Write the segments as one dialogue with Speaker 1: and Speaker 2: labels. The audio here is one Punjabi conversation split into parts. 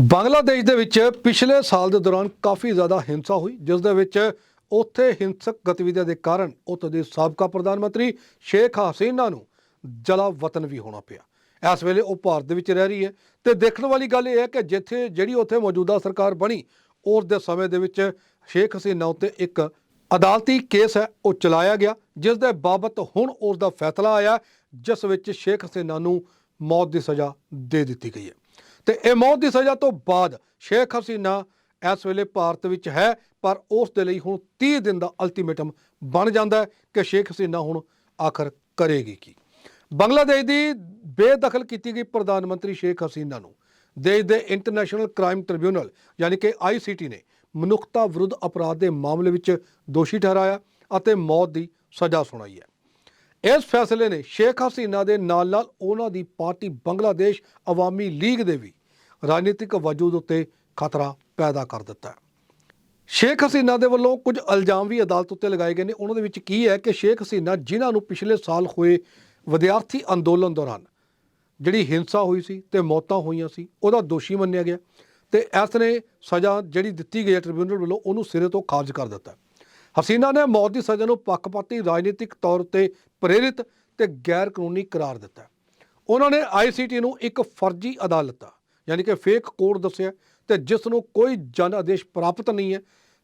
Speaker 1: ਬੰਗਲਾਦੇਸ਼ ਦੇ ਵਿੱਚ ਪਿਛਲੇ ਸਾਲ ਦੇ ਦੌਰਾਨ ਕਾਫੀ ਜ਼ਿਆਦਾ ਹਿੰਸਾ ਹੋਈ, ਜਿਸ ਦੇ ਵਿੱਚ ਉੱਥੇ ਹਿੰਸਕ ਗਤੀਵਿਧੀਆਂ ਦੇ ਕਾਰਨ ਉੱਥੇ ਦੇ ਸਾਬਕਾ ਪ੍ਰਧਾਨ ਮੰਤਰੀ ਸ਼ੇਖ ਹਸੀਨਾ ਨੂੰ ਜਲਾ ਵਤਨ ਵੀ ਹੋਣਾ ਪਿਆ। ਇਸ ਵੇਲੇ ਉਹ ਭਾਰਤ ਦੇ ਵਿੱਚ ਰਹਿ ਰਹੀ ਹੈ ਤੇ ਦੇਖਣ ਵਾਲੀ ਗੱਲ ਇਹ ਹੈ ਕਿ ਜਿੱਥੇ ਜਿਹੜੀ ਉੱਥੇ ਮੌਜੂਦਾ ਸਰਕਾਰ ਬਣੀ, ਉਸ ਦੇ ਸਮੇਂ ਦੇ ਵਿੱਚ ਸ਼ੇਖ ਹਸੀਨਾ ਉੱਤੇ ਇੱਕ ਅਦਾਲਤੀ ਕੇਸ ਹੈ, ਉਹ ਚਲਾਇਆ ਗਿਆ, ਜਿਸ ਦੇ ਬਾਬਤ ਹੁਣ ਉਸ ਦਾ ਫੈਸਲਾ ਆਇਆ, ਜਿਸ ਵਿੱਚ ਸ਼ੇਖ ਹਸੀਨਾ ਨੂੰ ਮੌਤ ਦੀ ਸਜ਼ਾ ਦੇ ਦਿੱਤੀ ਗਈ ਹੈ। ਤੇ ਇਹ ਮੌਤ ਦੀ ਸਜ਼ਾ ਤੋਂ ਬਾਅਦ ਸ਼ੇਖ ਹਸੀਨਾ ਇਸ ਵੇਲੇ ਭਾਰਤ ਵਿੱਚ ਹੈ, ਪਰ ਉਸ ਦੇ ਲਈ ਹੁਣ 30 ਦਿਨ ਦਾ ਅਲਟੀਮੇਟਮ ਬਣ ਜਾਂਦਾ ਹੈ ਕਿ ਸ਼ੇਖ ਹਸੀਨਾ ਹੁਣ ਆਖਰ ਕਰੇਗੀ ਕੀ। ਬੰਗਲਾਦੇਸ਼ ਦੀ ਬੇਦਖਲ ਕੀਤੀ ਗਈ ਪ੍ਰਧਾਨ ਮੰਤਰੀ ਸ਼ੇਖ ਹਸੀਨਾ ਨੂੰ। ਦੇਸ਼ ਦੇ ਇੰਟਰਨੈਸ਼ਨਲ ਕ੍ਰਾਈਮ ਟ੍ਰਿਬਿਊਨਲ ਯਾਨੀ ਕਿ ਆਈਸੀਟੀ ਨੇ ਮਨੁੱਖਤਾ ਵਿਰੁੱਧ ਅਪਰਾਧ ਦੇ ਮਾਮਲੇ ਵਿੱਚ ਦੋਸ਼ੀ ਠਹਿਰਾਇਆ ਅਤੇ ਮੌਤ ਦੀ ਸਜ਼ਾ ਸੁਣਾਈ ਹੈ। ਇਸ ਫੈਸਲੇ ਨੇ ਸ਼ੇਖ ਹਸੀਨਾ ਦੇ ਨਾਲ ਨਾਲ ਉਹਨਾਂ ਦੀ ਪਾਰਟੀ ਬੰਗਲਾਦੇਸ਼ ਅਵਾਮੀ ਲੀਗ ਦੇ ਵੀ ਰਾਜਨੀਤਿਕ ਵਜੂਦ ਉੱਤੇ ਖਤਰਾ ਪੈਦਾ ਕਰ ਦਿੱਤਾ ਹੈ। ਸ਼ੇਖ ਹਸੀਨਾ ਦੇ ਵੱਲੋਂ ਕੁਝ ਇਲਜ਼ਾਮ ਵੀ ਅਦਾਲਤ ਉੱਤੇ ਲਗਾਏ ਗਏ ਨੇ। ਉਹਨਾਂ ਦੇ ਵਿੱਚ ਕੀ ਹੈ ਕਿ ਸ਼ੇਖ ਹਸੀਨਾ ਜਿਨ੍ਹਾਂ ਨੂੰ ਪਿਛਲੇ ਸਾਲ ਹੋਏ ਵਿਦਿਆਰਥੀ ਅੰਦੋਲਨ ਦੌਰਾਨ ਜਿਹੜੀ ਹਿੰਸਾ ਹੋਈ ਸੀ ਤੇ ਮੌਤਾਂ ਹੋਈਆਂ ਸੀ, ਉਹਦਾ ਦੋਸ਼ੀ ਮੰਨਿਆ ਗਿਆ ਤੇ ਇਸ ਨੇ ਸਜ਼ਾ ਜਿਹੜੀ ਦਿੱਤੀ ਗਈ ਹੈ ਟ੍ਰਿਬਿਊਨਲ ਵੱਲੋਂ, ਉਹਨੂੰ ਸਿਰੇ ਤੋਂ ਖਾਰਜ ਕਰ ਦਿੱਤਾ ਹਸੀਨਾ ਨੇ ਮੌਤ ਦੀ ਸਜ਼ਾ ਨੂੰ ਪੱਖਪਾਤੀ ਰਾਜਨੀਤਿਕ ਤੌਰ 'ਤੇ ਪ੍ਰੇਰਿਤ ਤੇ ਗੈਰ ਕਾਨੂੰਨੀ ਕਰਾਰ ਦਿੱਤਾ। ਉਹਨਾਂ ਨੇ ਆਈਸੀਟੀ ਨੂੰ ਇੱਕ ਫਰਜ਼ੀ ਅਦਾਲਤ, ਯਾਨੀ ਕਿ ਫੇਕ ਕੋਰਟ ਦੱਸਿਆ ਤੇ ਜਿਸ ਨੂੰ ਕੋਈ ਜਨ ਆਦੇਸ਼ ਪ੍ਰਾਪਤ ਨਹੀਂ ਹੈ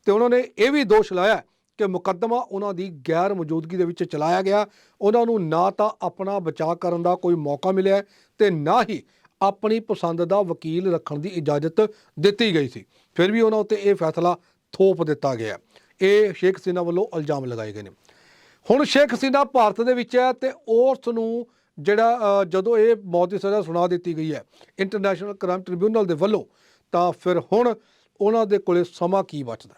Speaker 1: ਤੇ ਉਹਨਾਂ ਨੇ ਇਹ ਵੀ ਦੋਸ਼ ਲਾਇਆ ਕਿ ਮੁਕੱਦਮਾ ਉਹਨਾਂ ਦੀ ਗੈਰ ਮੌਜੂਦਗੀ ਦੇ ਵਿੱਚ ਚਲਾਇਆ ਗਿਆ। ਉਹਨਾਂ ਨੂੰ ਨਾ ਤਾਂ ਆਪਣਾ ਬਚਾਅ ਕਰਨ ਦਾ ਕੋਈ ਮੌਕਾ ਮਿਲਿਆ ਤੇ ਨਾ ਹੀ ਆਪਣੀ ਪਸੰਦ ਦਾ ਵਕੀਲ ਰੱਖਣ ਦੀ ਇਜਾਜ਼ਤ ਦਿੱਤੀ ਗਈ ਸੀ। ਫਿਰ ਵੀ ਉਹਨਾਂ ਉੱਤੇ ਇਹ ਫੈਸਲਾ ਥੋਪ ਦਿੱਤਾ ਗਿਆ। ਇਹ ਸ਼ੇਖ ਹਸੀਨਾ ਵੱਲੋਂ ਇਲਜ਼ਾਮ ਲਗਾਏ ਗਏ ਨੇ। ਹੁਣ ਸ਼ੇਖ ਹਸੀਨਾ ਭਾਰਤ ਦੇ ਵਿੱਚ ਹੈ ਤੇ ਉਸ ਨੂੰ ਜਿਹੜਾ ਜਦੋਂ ਇਹ ਮੌਤ ਦੀ ਸਜ਼ਾ ਸੁਣਾ ਦਿੱਤੀ ਗਈ ਹੈ ਇੰਟਰਨੈਸ਼ਨਲ ਕ੍ਰਾਈਮ ਟ੍ਰਿਬਿਊਨਲ ਦੇ ਵੱਲੋਂ ਤਾਂ ਫਿਰ ਹੁਣ ਉਹਨਾਂ ਦੇ ਕੋਲੇ ਸਮਾਂ ਕੀ ਬਚਦਾ?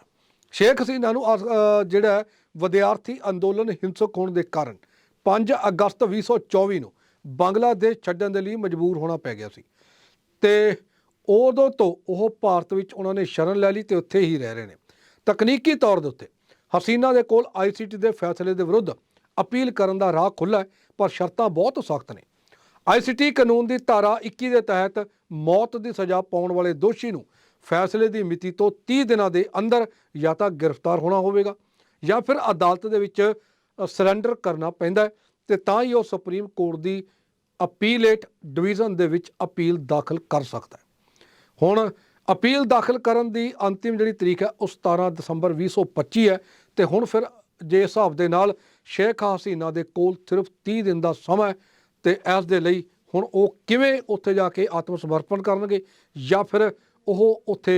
Speaker 1: ਸ਼ੇਖ ਹਸੀਨਾ ਨੂੰ ਅ, ਜਿਹੜਾ ਵਿਦਿਆਰਥੀ ਅੰਦੋਲਨ ਹਿੰਸਕ ਹੋਣ ਦੇ ਕਾਰਨ 5 ਅਗਸਤ 2024 ਨੂੰ ਬੰਗਲਾਦੇਸ਼ ਛੱਡਣ ਦੇ ਲਈ ਮਜਬੂਰ ਹੋਣਾ ਪੈ ਗਿਆ ਸੀ। ਤੇ ਉਦੋਂ ਤੋਂ ਉਹ ਭਾਰਤ ਵਿੱਚ ਉਹਨਾਂ ਨੇ ਸ਼ਰਨ ਲੈ ਲਈ ਤੇ ਉੱਥੇ ਹੀ ਰਹਿ ਰਹੇ ਨੇ। ਤਕਨੀਕੀ ਤੌਰ ਦੇ ਉੱਤੇ ਹਸੀਨਾ ਦੇ ਕੋਲ ਆਈਸੀਟੀ ਦੇ ਫੈਸਲੇ ਦੇ ਵਿਰੁੱਧ ਅਪੀਲ ਕਰਨ ਦਾ ਰਾਹ ਖੁੱਲ੍ਹਾ ਹੈ, ਪਰ ਸ਼ਰਤਾਂ ਬਹੁਤ ਸਖਤ ਨੇ। ਆਈਸੀਟੀ ਕਾਨੂੰਨ ਦੀ ਧਾਰਾ 21 ਦੇ ਤਹਿਤ ਮੌਤ ਦੀ ਸਜ਼ਾ ਪਾਉਣ ਵਾਲੇ ਦੋਸ਼ੀ ਨੂੰ ਫੈਸਲੇ ਦੀ ਮਿਤੀ ਤੋਂ 30 ਦਿਨਾਂ ਦੇ ਅੰਦਰ ਜਾਂ ਤਾਂ ਗ੍ਰਿਫਤਾਰ ਹੋਣਾ ਹੋਵੇਗਾ ਜਾਂ ਫਿਰ ਅਦਾਲਤ ਦੇ ਵਿੱਚ ਸਰੈਂਡਰ ਕਰਨਾ ਪੈਂਦਾ ਹੈ ਤੇ ਤਾਂ ਹੀ ਉਹ ਸੁਪਰੀਮ ਕੋਰਟ ਦੀ ਅਪੀਲੇਟ ਡਿਵੀਜ਼ਨ ਦੇ ਵਿੱਚ ਅਪੀਲ ਦਾਖਲ ਕਰ ਸਕਦਾ ਹੈ। ਹੁਣ ਅਪੀਲ ਦਾਖਲ ਕਰਨ ਦੀ ਅੰਤਿਮ ਜਿਹੜੀ ਤਰੀਕ ਹੈ, ਉਹ 17 ਦਸੰਬਰ 2025 ਹੈ ਤੇ ਹੁਣ ਫਿਰ ਜੇ ਹਿਸਾਬ ਦੇ ਨਾਲ ਸ਼ੇਖ ਹਸੀਨਾ ਦੇ ਕੋਲ ਸਿਰਫ 30 ਦਿਨ ਦਾ ਸਮਾਂ ਹੈ ਤੇ ਇਸ ਦੇ ਲਈ ਹੁਣ ਉਹ ਕਿਵੇਂ ਉੱਥੇ ਜਾ ਕੇ ਆਤਮ ਸਮਰਪਣ ਕਰਨਗੇ ਜਾਂ ਫਿਰ ਉਹ ਉੱਥੇ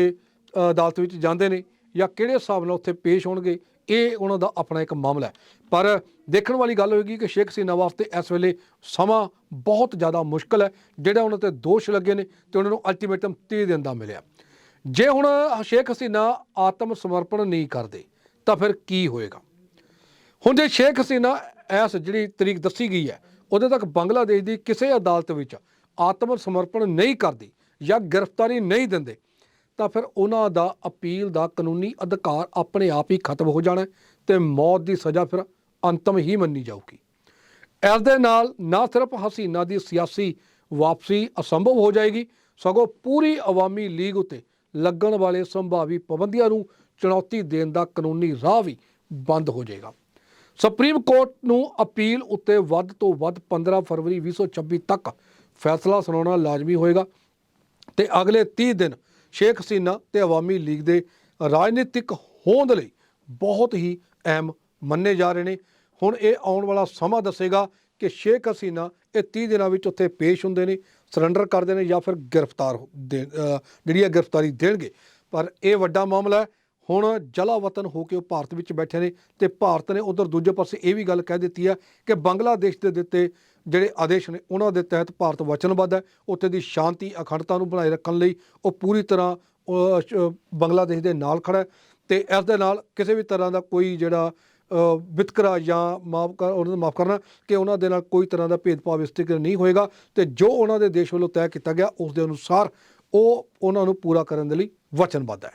Speaker 1: ਅਦਾਲਤ ਵਿੱਚ ਜਾਂਦੇ ਨੇ ਜਾਂ ਕਿਹੜੇ ਹਿਸਾਬ ਨਾਲ ਉੱਥੇ ਪੇਸ਼ ਹੋਣਗੇ ਇਹ ਉਹਨਾਂ ਦਾ ਆਪਣਾ ਇੱਕ ਮਾਮਲਾ ਹੈ। ਪਰ ਦੇਖਣ ਵਾਲੀ ਗੱਲ ਹੋਏਗੀ ਕਿ ਸ਼ੇਖ ਹਸੀਨਾ ਵਾਸਤੇ ਇਸ ਵੇਲੇ ਸਮਾਂ ਬਹੁਤ ਜ਼ਿਆਦਾ ਮੁਸ਼ਕਲ ਹੈ, ਜਿਹੜਾ ਉਹਨਾਂ ਤੇ ਦੋਸ਼ ਲੱਗੇ ਨੇ ਤੇ ਉਹਨਾਂ ਨੂੰ ਅਲਟੀਮੇਟਮ 30 ਦਿਨ ਦਾ ਮਿਲਿਆ। ਜੇ ਹੁਣ ਸ਼ੇਖ ਹਸੀਨਾ ਆਤਮ ਸਮਰਪਣ ਨਹੀਂ ਕਰਦੇ, ਤਾਂ ਫਿਰ ਕੀ ਹੋਏਗਾ? ਹੁਣ ਜੇ ਸ਼ੇਖ ਹਸੀਨਾ ਇਸ ਜਿਹੜੀ ਤਰੀਕ ਦੱਸੀ ਗਈ ਹੈ ਉਦੋਂ ਤੱਕ ਬੰਗਲਾਦੇਸ਼ ਦੀ ਕਿਸੇ ਅਦਾਲਤ ਵਿੱਚ ਆਤਮ ਸਮਰਪਣ ਨਹੀਂ ਕਰਦੀ ਜਾਂ ਗ੍ਰਿਫਤਾਰੀ ਨਹੀਂ ਦਿੰਦੇ ਤਾਂ ਫਿਰ ਉਹਨਾਂ ਦਾ ਅਪੀਲ ਦਾ ਕਾਨੂੰਨੀ ਅਧਿਕਾਰ ਆਪਣੇ ਆਪ ਹੀ ਖਤਮ ਹੋ ਜਾਣਾ ਹੈ ਤੇ ਮੌਤ ਦੀ ਸਜ਼ਾ ਫਿਰ ਅੰਤਮ ਹੀ ਮੰਨੀ ਜਾਊਗੀ। ਇਸ ਦੇ ਨਾਲ ਨਾ ਸਿਰਫ ਹਸੀਨਾ ਦੀ ਸਿਆਸੀ ਵਾਪਸੀ ਅਸੰਭਵ ਹੋ ਜਾਏਗੀ, ਸਗੋਂ ਪੂਰੀ ਅਵਾਮੀ ਲੀਗ ਉਤੇ ਲੱਗਣ ਵਾਲੇ ਸੰਭਾਵੀ ਪਾਬੰਦੀਆਂ ਨੂੰ ਚੁਣੌਤੀ ਦੇਣ ਦਾ ਕਾਨੂੰਨੀ ਰਾਹ ਵੀ ਬੰਦ ਹੋ ਜਾਏਗਾ। ਸੁਪਰੀਮ ਕੋਰਟ ਨੂੰ ਅਪੀਲ ਉੱਤੇ ਵੱਧ ਤੋਂ ਵੱਧ 15 ਫਰਵਰੀ 2026 ਤੱਕ ਫੈਸਲਾ ਸੁਣਾਉਣਾ ਲਾਜ਼ਮੀ ਹੋਏਗਾ ਤੇ ਅਗਲੇ 30 ਦਿਨ ਸ਼ੇਖ ਹਸੀਨਾ ਤੇ ਅਵਾਮੀ ਲੀਗ ਦੇ ਰਾਜਨੀਤਿਕ ਹੋਂਦ ਲਈ ਬਹੁਤ ਹੀ ਅਹਿਮ ਮੰਨੇ ਜਾ ਰਹੇ ਨੇ। ਹੁਣ ਇਹ ਆਉਣ ਵਾਲਾ ਸਮਾਂ ਦੱਸੇਗਾ ਕਿ ਸ਼ੇਖ ਹਸੀਨਾ ਇਹ 30 ਦਿਨਾਂ ਵਿੱਚ ਉੱਥੇ ਪੇਸ਼ ਹੁੰਦੇ ਨੇ ਸਰੈਂਡਰ ਕਰਦੇ ਨੇ ਜਾਂ ਫਿਰ ਗ੍ਰਿਫਤਾਰ ਦੇ- ਜਿਹੜੀ ਹੈ ਗ੍ਰਿਫਤਾਰੀ ਦੇਣਗੇ। ਪਰ ਇਹ ਵੱਡਾ ਮਾਮਲਾ ਹੈ ਹੁਣ ਜਲਾ ਵਤਨ ਹੋ ਕੇ ਉਹ ਭਾਰਤ ਵਿੱਚ ਬੈਠੇ ਨੇ ਤੇ ਭਾਰਤ ਨੇ ਉਧਰ ਦੂਜੇ ਪਾਸੇ ਇਹ ਵੀ ਗੱਲ ਕਹਿ ਦਿੱਤੀ ਹੈ ਕਿ ਬੰਗਲਾਦੇਸ਼ ਦੇ ਦਿੱਤੇ ਜਿਹੜੇ ਆਦੇਸ਼ ਨੇ ਉਹਨਾਂ ਦੇ ਤਹਿਤ ਭਾਰਤ ਵਚਨਬੱਧ ਹੈ। ਉੱਥੇ ਦੀ ਸ਼ਾਂਤੀ ਅਖੰਡਤਾ ਨੂੰ ਬਣਾਏ ਰੱਖਣ ਲਈ ਉਹ ਪੂਰੀ ਤਰ੍ਹਾਂ ਬੰਗਲਾਦੇਸ਼ ਦੇ ਨਾਲ ਖੜਾ ਹੈ ਤੇ ਇਸ ਦੇ ਨਾਲ ਕਿਸੇ ਵੀ ਤਰ੍ਹਾਂ ਦਾ ਕੋਈ ਜਿਹੜਾ ਵਿਤਕਰਾ ਜਾਂ ਮਾਫ ਕਰ ਉਹਨਾਂ ਨੂੰ ਮਾਫ ਕਰਨਾ ਕਿ ਉਹਨਾਂ ਦੇ ਨਾਲ ਕੋਈ ਤਰ੍ਹਾਂ ਦਾ ਭੇਦਭਾਵ ਇਸ ਤਰੀਕੇ ਨਹੀਂ ਹੋਏਗਾ ਤੇ ਜੋ ਉਹਨਾਂ ਦੇ ਦੇਸ਼ ਵੱਲੋਂ ਤੈਅ ਕੀਤਾ ਗਿਆ ਉਸ ਦੇ ਅਨੁਸਾਰ ਉਹ ਉਹਨਾਂ ਨੂੰ ਪੂਰਾ ਕਰਨ ਦੇ ਲਈ ਵਚਨਬੱਧ ਹੈ।